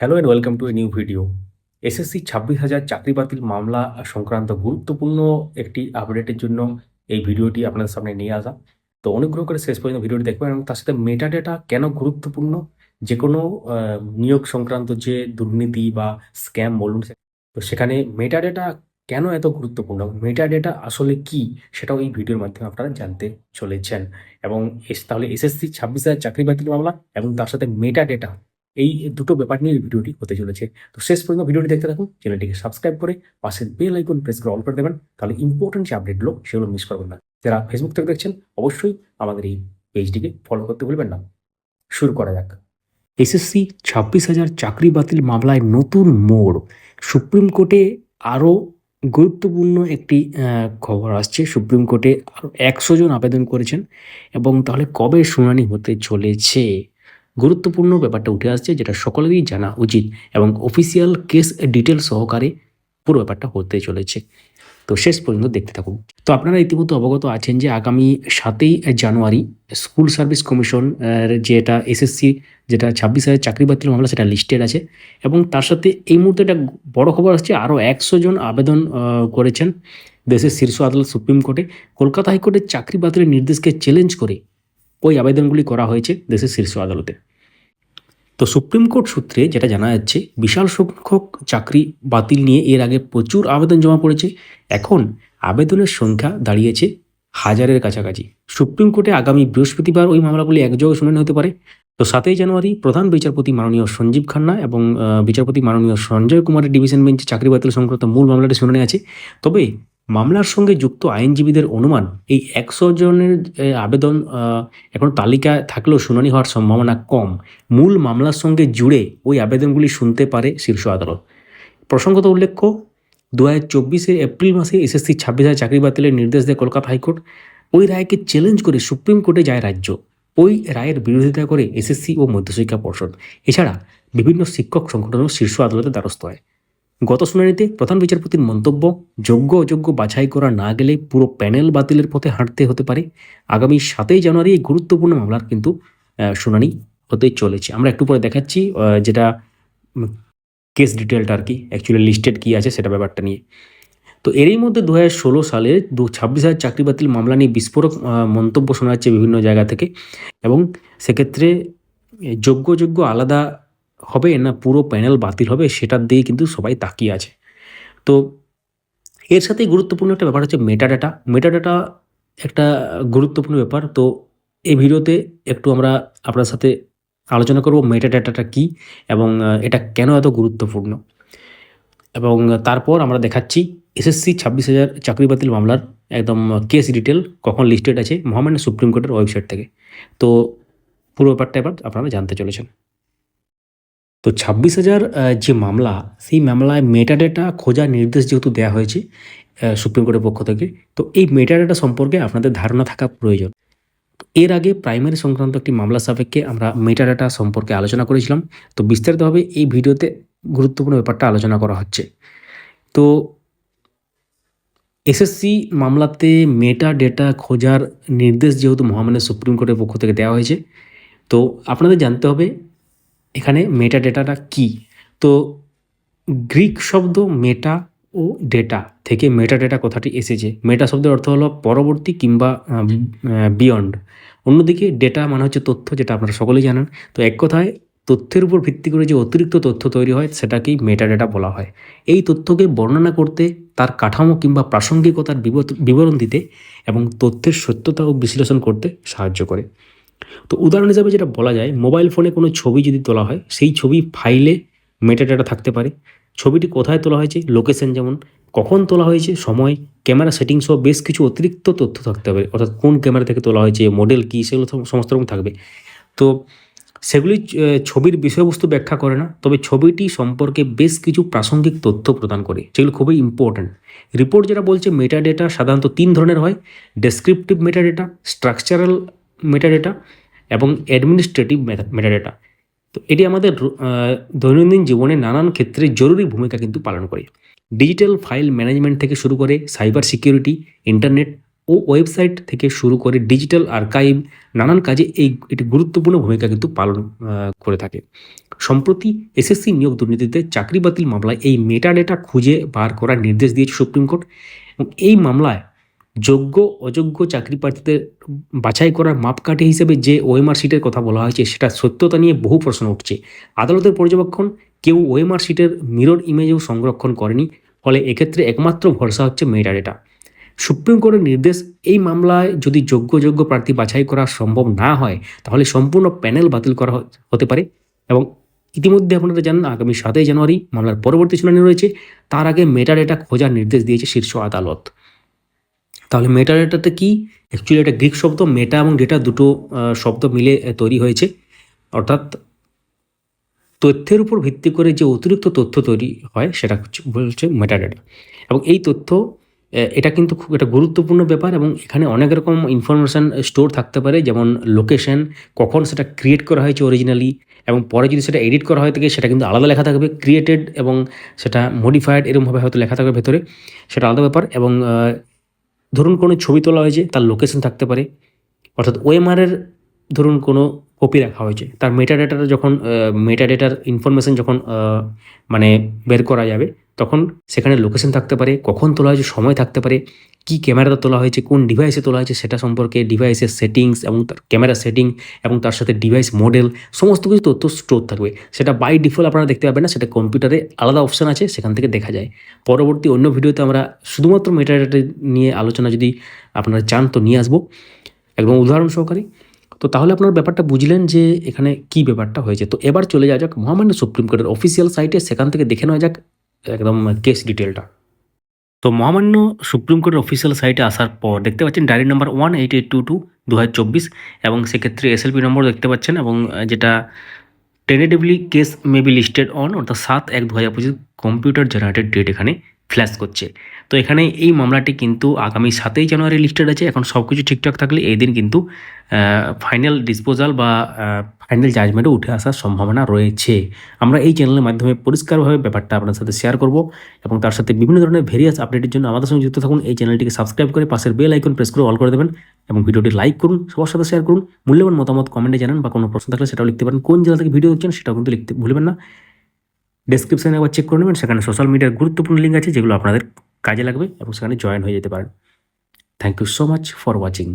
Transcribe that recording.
Hello and welcome to a new video SSC ছাব্বিশ হাজার চাকরি বাতিল মামলা সংক্রান্ত গুরুত্বপূর্ণ একটি আপডেটের জন্য এই ভিডিওটি আপনাদের সামনে নিয়ে আসা। তো অনুগ্রহ করে শেষ পর্যন্ত ভিডিওটি দেখবেন এবং তার সাথে মেটা ডেটা কেন গুরুত্বপূর্ণ? যে কোনো নিয়োগ সংক্রান্ত যে দুর্নীতি বা স্ক্যাম বলুন, তো সেখানে মেটা ডেটা কেন এত গুরুত্বপূর্ণ? মেটা ডেটা আসলে কি? সেটাও এই ভিডিওর মাধ্যমে আপনারা জানতে চলেছেন। এবং তাহলে এসএসসি ছাব্বিশ হাজার চাকরি বাতিল মামলা এবং তার সাথে মেটা ডেটা এই দুটো ব্যাপার নিয়ে ভিডিওটি হতে চলেছে। তো শেষ পর্যন্ত ভিডিওটি দেখতে থাকুন, চ্যানেলটিকে সাবস্ক্রাইব করে পাশের বেল আইকন প্রেস করে অল করে দেবেন, তাহলে ইম্পর্টেন্ট যে আপডেটগুলো সেগুলো মিস করবেন না। যারা ফেসবুক থেকে দেখছেন, অবশ্যই আমাদের এই পেজটিকে ফলো করতে ভুলবেন না। শুরু করা যাক। এসএসসি ছাব্বিশ হাজার চাকরি বাতিল মামলায় নতুন মোড়। সুপ্রিম কোর্টে আরও গুরুত্বপূর্ণ একটি খবর আসছে। সুপ্রিম কোর্টে আরও একশো জন আবেদন করেছেন এবং তাহলে কবে শুনানি হতে চলেছে? গুরুত্বপূর্ণ ব্যাপারটা উঠে আসছে, যেটা সকলেরই জানা উচিত এবং অফিসিয়াল কেস ডিটেল সহকারে পুরো ব্যাপারটা হতে চলেছে। তো শেষ পর্যন্ত দেখতে থাকুন। তো আপনারা ইতিমধ্যে অবগত আছেন যে আগামী সাতই জানুয়ারি স্কুল সার্ভিস কমিশন যেটা এসএসসি, যেটা ছাব্বিশ হাজার চাকরি বাতিল মামলা, সেটা লিস্টেড আছে এবং তার সাথে এই মুহূর্তে একটা বড় খবর আসছে, আরও একশো জন আবেদন করেছেন দেশের শীর্ষ আদালত, সুপ্রিম কোর্টে। কলকাতা হাইকোর্টের চাকরি বাতিলের নির্দেশকে চ্যালেঞ্জ করে ওই আবেদনগুলি করা হয়েছে দেশের শীর্ষ আদালতে। তো সুপ্রিম কোর্ট সূত্রে যেটা জানা যাচ্ছে, বিশাল সংখ্যক চাকরি বাতিল নিয়ে এর আগে প্রচুর আবেদন জমা পড়েছে। এখন আবেদনের সংখ্যা দাঁড়িয়েছে হাজারের কাছাকাছি। সুপ্রিম কোর্টে আগামী বৃহস্পতিবার ওই মামলাগুলি একযোগে শুনানি হতে পারে। তো সাতই জানুয়ারি প্রধান বিচারপতি মাননীয় সঞ্জীব খান্না এবং বিচারপতি মাননীয় সঞ্জয় কুমারের ডিভিশন বেঞ্চে চাকরি বাতিল সংক্রান্ত মূল মামলাটি শুনানি আছে। তবে মামলার সঙ্গে যুক্ত আইনজীবীদের অনুমান, এই একশো জনের আবেদন এখন তালিকা থাকলেও শুনানি হওয়ার সম্ভাবনা কম। মূল মামলার সঙ্গে জুড়ে ওই আবেদনগুলি শুনতে পারে শীর্ষ আদালত। প্রসঙ্গত উল্লেখ্য, দু হাজার চব্বিশে এপ্রিল মাসে এসএসসি ছাব্বিশ হাজার চাকরি বাতিলের নির্দেশ দেয় কলকাতা হাইকোর্ট। ওই রায়কে চ্যালেঞ্জ করে সুপ্রিম কোর্টে যায় রাজ্য। ওই রায়ের বিরোধিতা করে এসএসসি ও মধ্যশিক্ষা পর্ষদ। এছাড়া বিভিন্ন শিক্ষক সংগঠনও শীর্ষ আদালতে দ্বারস্থ হয়। গত শুনানিতে প্রধান বিচারপতির মন্তব্য, যোগ্য অযোগ্য বাছাই করা না গেলে পুরো প্যানেল বাতিলের পথে হাঁটতে হতে পারে। আগামী সাতই জানুয়ারি এই গুরুত্বপূর্ণ মামলার কিন্তু শুনানি হতে চলেছে। আমরা একটু পরে দেখাচ্ছি যেটা কেস ডিটেলটা আর কি অ্যাকচুয়ালি লিস্টেড কী আছে সেটা ব্যাপারটা নিয়ে। তো এরই মধ্যে দু হাজার ষোলো সালে দু ছাব্বিশ হাজার চাকরি বাতিল মামলা নিয়ে বিস্ফোরক মন্তব্য শোনা যাচ্ছে বিভিন্ন জায়গা থেকে। এবং সেক্ষেত্রে যোগ্য যোগ্য আলাদা হবে না পুরো প্যানেল বাতিল হবে সেটার দিকে কিন্তু সবাই তাকিয়ে আছে। তো এর সাথে গুরুত্বপূর্ণ একটা ব্যাপার হচ্ছে মেটা ডাটা মেটা ডাটা একটা গুরুত্বপূর্ণ ব্যাপার। তো এই ভিডিওতে একটু আমরা আপনার সাথে আলোচনা করব মেটা ডাটাটা কী এবং এটা কেন এত গুরুত্বপূর্ণ? এবং তারপর আমরা দেখাচ্ছি এসএসসি ছাব্বিশ হাজার চাকরি বাতিল মামলার একদম কেস ডিটেল কখন লিস্টেড আছে মহামান্য সুপ্রিম কোর্টের ওয়েবসাইট থেকে। তো পুরো ব্যাপারটা এবার আপনারা জানতে চলেছেন। তো ছাব্বিশ হাজার যে মামলা, সেই মামলায় মেটাডেটা খোঁজার নির্দেশ যেহেতু দেওয়া হয়েছে সুপ্রিম কোর্টের পক্ষ থেকে, তো এই মেটাডেটা সম্পর্কে আপনাদের ধারণা থাকা প্রয়োজন। এর আগে প্রাইমারি সংক্রান্ত একটি মামলা সাপেক্ষে আমরা মেটাডাটা সম্পর্কে আলোচনা করেছিলাম। তো বিস্তারিতভাবে এই ভিডিওতে গুরুত্বপূর্ণ ব্যাপারটা আলোচনা করা হচ্ছে। তো এসএসসি মামলাতে মেটা ডেটা খোঁজার নির্দেশ যেহেতু মহামান্য সুপ্রিম কোর্টের পক্ষ থেকে দেওয়া হয়েছে, তো আপনাদের জানতে হবে এখানে মেটা ডেটাটা কি? তো গ্রিক শব্দ মেটা ও ডেটা থেকে মেটা ডেটা কথাটি এসেছে। মেটা শব্দের অর্থ হলো পরবর্তী কিংবা বিয়ন্ড অন্যদিকে ডেটা মানে হচ্ছে তথ্য, যেটা আপনারা সকলেই জানেন। তো এক কথায়, তথ্যের উপর ভিত্তি করে যে অতিরিক্ত তথ্য তৈরি হয়, সেটাকেই মেটা ডেটা বলা হয়। এই তথ্যকে বর্ণনা করতে, তার কাঠামো কিংবা প্রাসঙ্গিকতার বিবরণ দিতে এবং তথ্যের সত্যতা ও বিশ্লেষণ করতে সাহায্য করে। তো উদাহরণ হিসাবে যেটা বলা যায় মোবাইল ফোনে কোনো ছবি যদি তোলা হয়, সেই ছবি ফাইলে মেটাডাটা থাকতে পারে। ছবিটি কোথায় তোলা হয়েছে লোকেশন যেমন, কখন তোলা হয়েছে, সময় ক্যামেরা সেটিং সহ বেশ কিছু অতিরিক্ত তথ্য থাকতে হবে, অর্থাৎ কোন ক্যামেরা থেকে তোলা হয়েছে মডেল কী, সেগুলো সমস্ত রকম থাকবে। তো সেগুলি ছবির বিষয়বস্তু ব্যাখ্যা করে না, তবে ছবিটি সম্পর্কে বেশ কিছু প্রাসঙ্গিক তথ্য প্রদান করে, যেগুলো খুবই ইম্পর্ট্যান্ট রিপোর্ট যেটা বলছে মেটা ডেটা সাধারণত তিন ধরনের হয় descriptive meta data structural meta data এবং অ্যাডমিনিস্ট্রেটিভ মেটা ডেটা তো এটি আমাদের দৈনন্দিন জীবনে নানান ক্ষেত্রে জরুরি ভূমিকা কিন্তু পালন করে। ডিজিটাল ফাইল ম্যানেজমেন্ট থেকে শুরু করে সাইবার সিকিউরিটি ইন্টারনেট ও ওয়েবসাইট থেকে শুরু করে ডিজিটাল আর্কাইভ নানান কাজে এই, এটি গুরুত্বপূর্ণ ভূমিকা কিন্তু পালন করে থাকে। সম্প্রতি এসএসসি নিয়োগ দুর্নীতিতে চাকরি বাতিল মামলায় এই মেটা ডেটা খুঁজে বার করার নির্দেশ দিয়েছে সুপ্রিম কোর্ট এবং এই মামলায় যোগ্য, অযোগ্য চাকরি প্রার্থীদের বাছাই করার মাপকাঠি হিসেবে যে ওএমআর সিটের কথা বলা হয়েছে, সেটা সত্যতা নিয়ে বহু প্রশ্ন উঠছে। আদালতের পর্যবেক্ষণ, কেউ ওএমআর সিটের মিরর ইমেজও সংরক্ষণ করেনি, ফলে এক্ষেত্রে একমাত্র ভরসা হচ্ছে মেটা ডেটা সুপ্রিম কোর্টের নির্দেশ, এই মামলায় যদি যোগ্য যোগ্য প্রার্থী বাছাই করা সম্ভব না হয়, তাহলে সম্পূর্ণ প্যানেল বাতিল করা হতে পারে এবং ইতিমধ্যে আপনারা জানেন, আগামী সাতই জানুয়ারি মামলার পরবর্তী শুনানি রয়েছে। তার আগে মেটা ডেটা খোঁজার নির্দেশ দিয়েছে শীর্ষ আদালত। তাহলে মেটা ডেটাতে কি? অ্যাকচুয়ালি এটা গ্রিক শব্দ মেটা এবং ডেটা দুটো শব্দ মিলে তৈরি হয়েছে। অর্থাৎ তথ্যের উপর ভিত্তি করে যে অতিরিক্ত তথ্য তৈরি হয়, সেটা বলছে মেটাডেটা এবং এই তথ্য এটা কিন্তু খুব একটা গুরুত্বপূর্ণ ব্যাপার এবং এখানে অনেক রকম ইনফরমেশান স্টোর থাকতে পারে, যেমন লোকেশন কখন সেটা ক্রিয়েট করা হয়েছে অরিজিনালি এবং পরে যদি সেটা এডিট করা হয়ে থাকে, সেটা কিন্তু আলাদা লেখা থাকবে ক্রিয়েটেড এবং সেটা মডিফাইড এরকমভাবে হয়তো লেখা থাকবে ভেতরে, সেটা আলাদা ব্যাপার এবং ধরুন কোনো ছবি তোলা হয়েছে, তার লোকেশন থাকতে পারে। অর্থাৎ ওএমআরের ধরুন কোনো কপি রাখা হয়েছে, তার মেটা ডেটার যখন মেটা ডেটার ইনফরমেশন যখন মানে বের করা যাবে, তখন সেখানে লোকেশন থাকতে পারে, কখন তোলা হয়েছে, সময় থাকতে পারে। কি ক্যামেরাতে তোলা হয়েছে, কোন ডিভাইসে তোলা হয়েছে সেটা সম্পর্কে ডিভাইসের সেটিংস এবং তার ক্যামেরা সেটিং এবং তার সাথে ডিভাইস মডেল সমস্ত কিছু তথ্য স্টোর থাকবে। সেটা বাই ডিফল্ট আপনারা দেখতে পাবেন না, সেটা কম্পিউটারে আলাদা অপশান আছে, সেখান থেকে দেখা যায়। পরবর্তী অন্য ভিডিওতে আমরা শুধুমাত্র মেটা ডেটা নিয়ে আলোচনা যদি আপনারা চান তো নিয়ে আসব। একদম উদাহরণ সহকারে। তো তাহলে আপনার ব্যাপারটা বুঝলেন যে এখানে কি ব্যাপারটা হয়েছে। তো এবার চলে যাওয়া যাক মহামান্য সুপ্রিম কোর্টের অফিসিয়াল সাইটে সেখান থেকে দেখে নেওয়া যাক একদম কেস ডিটেলটা তো মহামান্য সুপ্রিম কোর্টের অফিসিয়াল সাইটে আসার পর দেখতে পাচ্ছেন diary number one eight eight two two দু হাজার চব্বিশ, এবং সেক্ষেত্রে এসএলপি নম্বর দেখতে পাচ্ছেন এবং যেটা tentatively case may be listed on অর্থাৎ সাত এক দু হাজার পঁচিশ কম্পিউটার জেনারেটেড ডেট এখানে ফ্ল্যাশ করছে। তো এখানে এই মামলাটি কিন্তু আগামী সাতই জানুয়ারি লিস্টেড আছে। এখন সব কিছু ঠিকঠাক থাকলে এই দিন কিন্তু ফাইনাল ডিসপোজাল বা ফাইনাল জাজমেন্টে উঠে আসার সম্ভাবনা রয়েছে। আমরা এই চ্যানেলের মাধ্যমে পরিষ্কারভাবে ব্যাপারটা আপনার সাথে শেয়ার করব এবং তার সাথে বিভিন্ন ধরনের ভেরিয়াস আপডেটের জন্য আমাদের সঙ্গে যুক্ত থাকুন। এই চ্যানেলটিকে সাবস্ক্রাইব করে পাশের বেল আইকন প্রেস করে অল করে দেবেন এবং ভিডিওটি লাইক করুন, সবার সাথে শেয়ার করুন। মূল্যবান মতামত কমেন্টে জানান বা কোনো প্রশ্ন থাকলে সেটাও লিখতে পারেন। কোন জেলা থেকে ভিডিও দেখছেন সেটাও কিন্তু লিখতে ভুলবেন না। ডেসক্রিপশানে একবার চেক করে নেবেন। সেখানে সোশ্যাল মিডিয়ার গুরুত্বপূর্ণ লিঙ্ক আছে, যেগুলো আপনাদের কাজে লাগবে এবং সেখানে জয়েন হয়ে যেতে পারেন। Thank you so much for watching